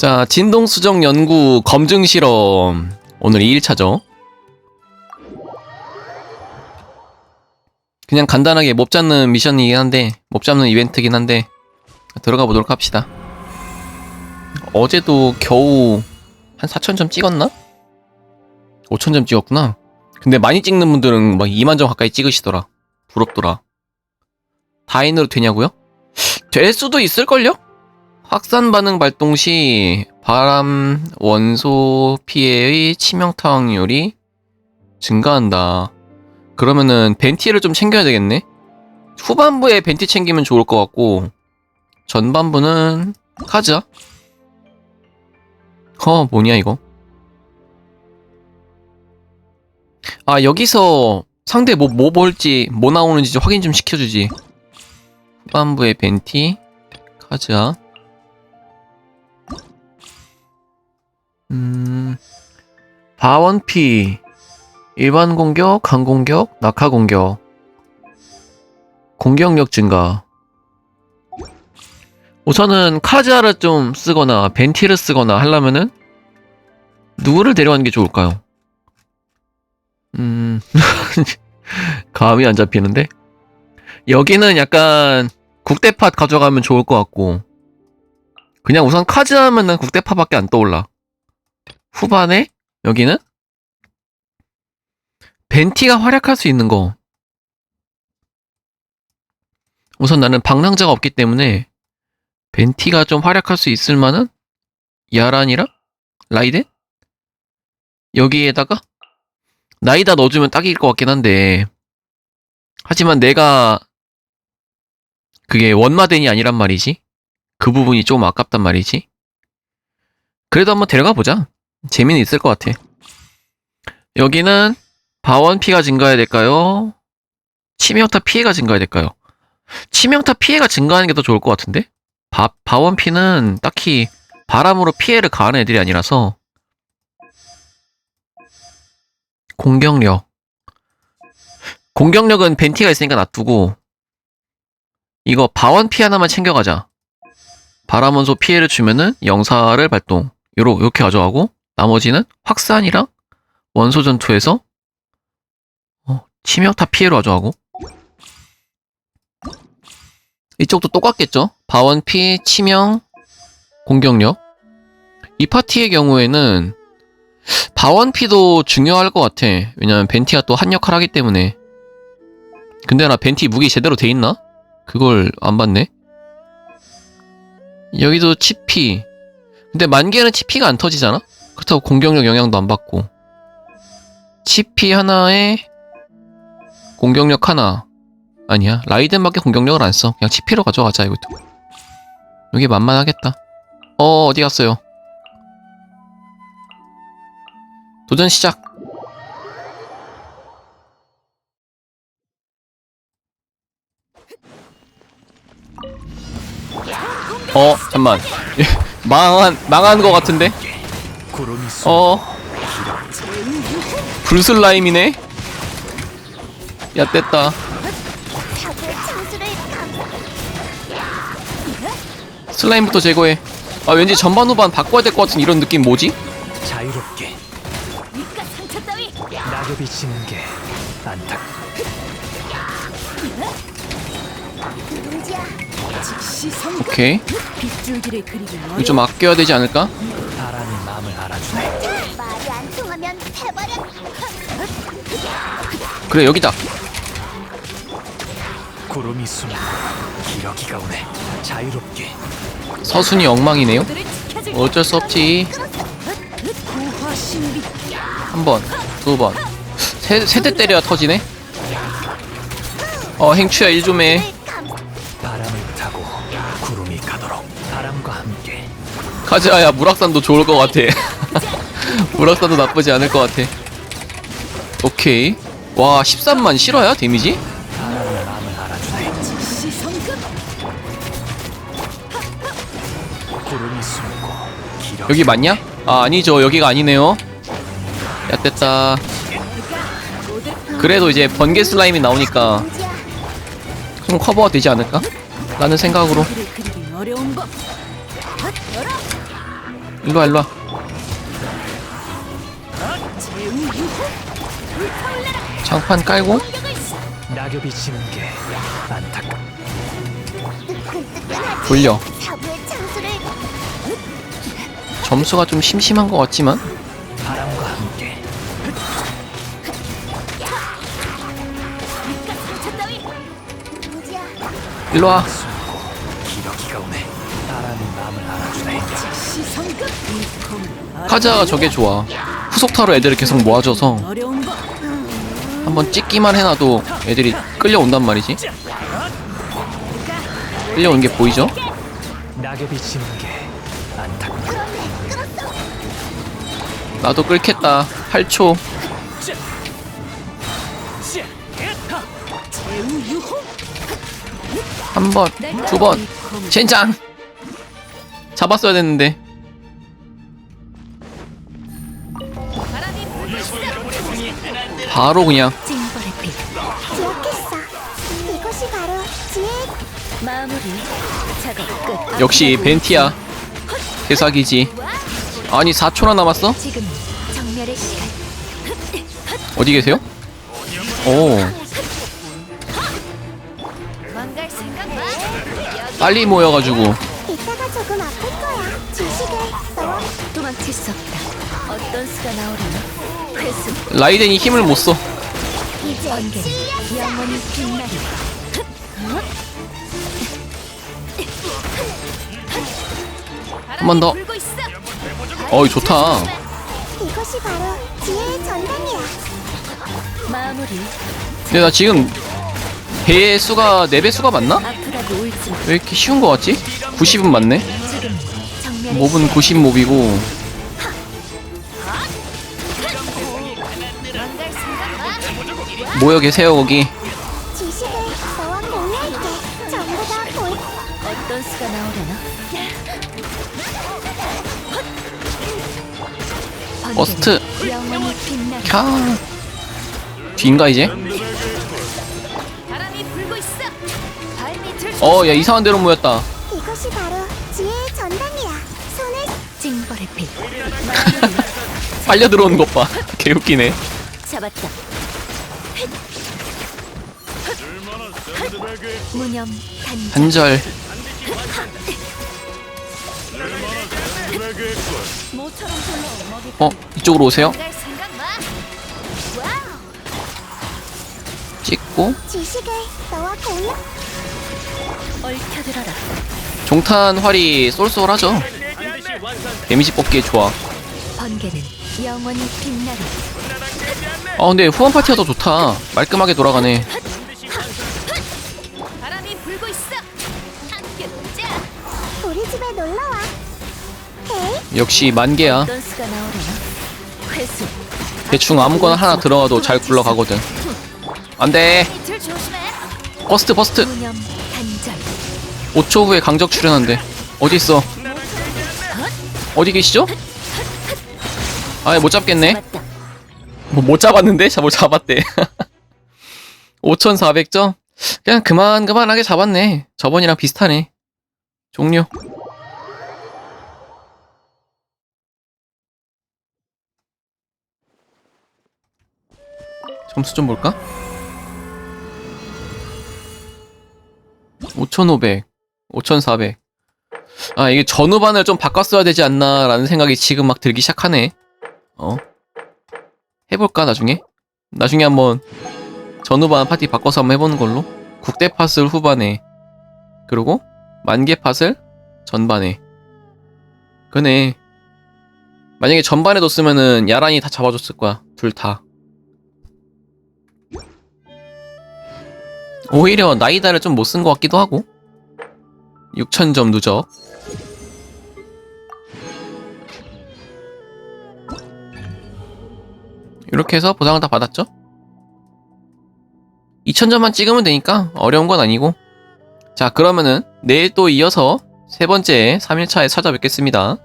자, 진동수정 연구 검증 실험. 오늘 2일차죠. 그냥 간단하게 몹 잡는 미션이긴 한데, 몹 잡는 이벤트긴 한데, 들어가 보도록 합시다. 어제도 겨우 한 4,000점 찍었나? 5,000점 찍었구나. 근데 많이 찍는 분들은 막 2만 점 가까이 찍으시더라. 부럽더라. 다인으로 되냐고요? 될 수도 있을걸요? 확산 반응 발동 시 바람 원소 피해의 치명타 확률이 증가한다. 그러면은 벤티를 좀 챙겨야 되겠네. 후반부에 벤티 챙기면 좋을 것 같고 전반부는 카즈야. 어 뭐냐 이거? 아 여기서 상대 뭐 뭐 볼지 뭐 나오는지 좀 확인 좀 시켜주지. 후반부에 벤티 카즈야. 음, 바원피, 일반 공격, 강 공격, 낙하 공격, 공격력 증가. 우선은 카즈아를 좀 쓰거나 벤티를 쓰거나 하려면은 누구를 데려가는 게 좋을까요? 음, 감이 안 잡히는데? 여기는 약간 국대팟 가져가면 좋을 것 같고 그냥 우선 카즈아 하면은 국대팟밖에 안 떠올라. 후반에 여기는 벤티가 활약할 수 있는 거. 우선 나는 방랑자가 없기 때문에 벤티가 좀 활약할 수 있을 만한 야란이랑 라이덴? 여기에다가 나이다 넣어주면 딱일 것 같긴 한데 하지만 내가 그게 원마덴이 아니란 말이지 그 부분이 좀 아깝단 말이지 그래도 한번 데려가 보자 재미는 있을 것 같아. 여기는 바원 피가 증가해야 될까요? 치명타 피해가 증가해야 될까요? 치명타 피해가 증가하는 게 더 좋을 것 같은데? 바, 바원 피는 딱히 바람으로 피해를 가하는 애들이 아니라서 공격력 공격력은 벤티가 있으니까 놔두고 이거 바원 피 하나만 챙겨가자 바람원소 피해를 주면은 영사를 발동 요로 이렇게 가져가고 나머지는 확산이랑 원소 전투에서 어, 치명타 피해로 가져가고 이쪽도 똑같겠죠? 바원 피, 치명, 공격력 이 파티의 경우에는 바원 피도 중요할 것 같아 왜냐면 벤티가 또 한 역할 하기 때문에 근데 나 벤티 무기 제대로 돼 있나? 그걸 안 봤네 여기도 치피 근데 만개는 치피가 안 터지잖아? 그렇다고 공격력 영향도 안 받고. 치피 하나에 공격력 하나. 아니야 라이덴밖에 공격력을 안 써. 그냥 치피로 가져가자 이것도. 이게 만만하겠다. 어 어디 갔어요? 도전 시작. 어 잠만. 망한 망한 거 같은데 어. 불슬라임이네? 야 뗐다. 창수를 슬라임부터 제거해. 아 왠지 전반 후반 바꿔야 될 것 같은 이런 느낌 뭐지? 자유롭게. 낙엽이 지는 게 안타 오케이. 빗줄기를 그리기 이거 좀 아껴야 되지 않을까? 바람이 마음을 알아주네. 말이 안 통하면 해버려. 그래 여기다. 구름이 숨고 기러기가 오네. 자유롭게. 서순이 엉망이네요. 어쩔 수 없지. 한 번, 두 번. 세, 세대 때려야 터지네? 어, 행추야, 일 좀 해. 가즈아야, 물악산도 좋을 것 같아. 물악산도 나쁘지 않을 것 같아. 오케이. 와, 13만 실화야, 데미지? 여기 맞냐? 아, 아니죠. 여기가 아니네요. 야, 됐다. 그래도 이제 번개 슬라임이 나오니까 좀 커버가 되지 않을까? 라는 생각으로. 일로와 일로와. 장판 깔고. 낙엽이 지는 게 돌려. 점수가 좀 심심한 것 같지만. 바람과 함께. 일로와 카자가 저게 좋아. 후속타로 애들을 계속 모아줘서 한번 찍기만 해놔도 애들이 끌려온단 말이지. 끌려오는 게 보이죠? 나도 끌겠다. 8초. 제우 유호 한 번, 두 번, 젠장! 잡았어야 됐는데. 바로 그냥. 역시 벤티야. 대사기지. 아니, 4초나 남았어? 어디 계세요? 오, 빨리 모여가지고. 조금 아플 거야. 지식을 너와 도망칠 수 없다 어떤 수가 나오려나 회수 라이덴이 힘을 못 써. 이제 번개는 영원히 빛나리 한번 더. 어이, 좋다. 이것이 바로 지혜의 전당이야. 마무리 근데 나 지금 배의 수가 4배 수가 맞나? 아프다고 울지 마 왜 이렇게 쉬운 거 같지? 90은 맞네. 몹은 90 몹이고. 모여 계세요, 거기. 버스트. 캬. 뒤인가, 이제? 바람이 불고 있어 발밑을 어, 야, 이상한 데로 모였다. 빨려 들어오는 것 봐. 개웃기네. 잡았다 무념 단절 한절. 모처럼 불러 먹이 어, 이쪽으로 오세요. 갈 생각 마 와우 찍고. 지식을 너와 공유. 얽혀들어라 종탄 활이 쏠쏠하죠. 데미지 뽑기에 좋아. 번개는 영원히 빛나리 아 근데 후원 파티가 더 좋다. 말끔하게 돌아가네. 바람이 불고 있어 함께 놀자 우리 집에 놀러 와. 역시 만개야. 어떤 수가 나오려나 회수 대충 아무거나 하나 들어가도 잘 굴러가거든. 안돼. 밑을 조심해 버스트 버스트. 무념 단절 5초 후에 강적 출연한대. 어디 있어? 어디 계시죠? 아 못 잡겠네. 맞다 뭐못 잡았는데? 잡을 잡았대. 5,400점? 그냥 그만 그만하게 잡았네. 저번이랑 비슷하네. 종료. 점수 좀 볼까? 5,500, 5,400. 아, 이게 전후반을 좀 바꿨어야 되지 않나라는 생각이 지금 막 들기 시작하네. 어? 해볼까 나중에? 나중에 한번 전후반 파티 바꿔서 한번 해보는 걸로? 국대 팟을 후반에 그리고 만개 팟을 전반에. 그네. 만약에 전반에 뒀으면은 야란이 다 잡아줬을 거야. 둘 다. 오히려 나이다를 좀 못 쓴 것 같기도 하고. 6000점 누적 이렇게 해서 보상을 다 받았죠? 2000점만 찍으면 되니까 어려운 건 아니고 자 그러면은 내일 또 이어서 세 번째 3일차에 찾아뵙겠습니다.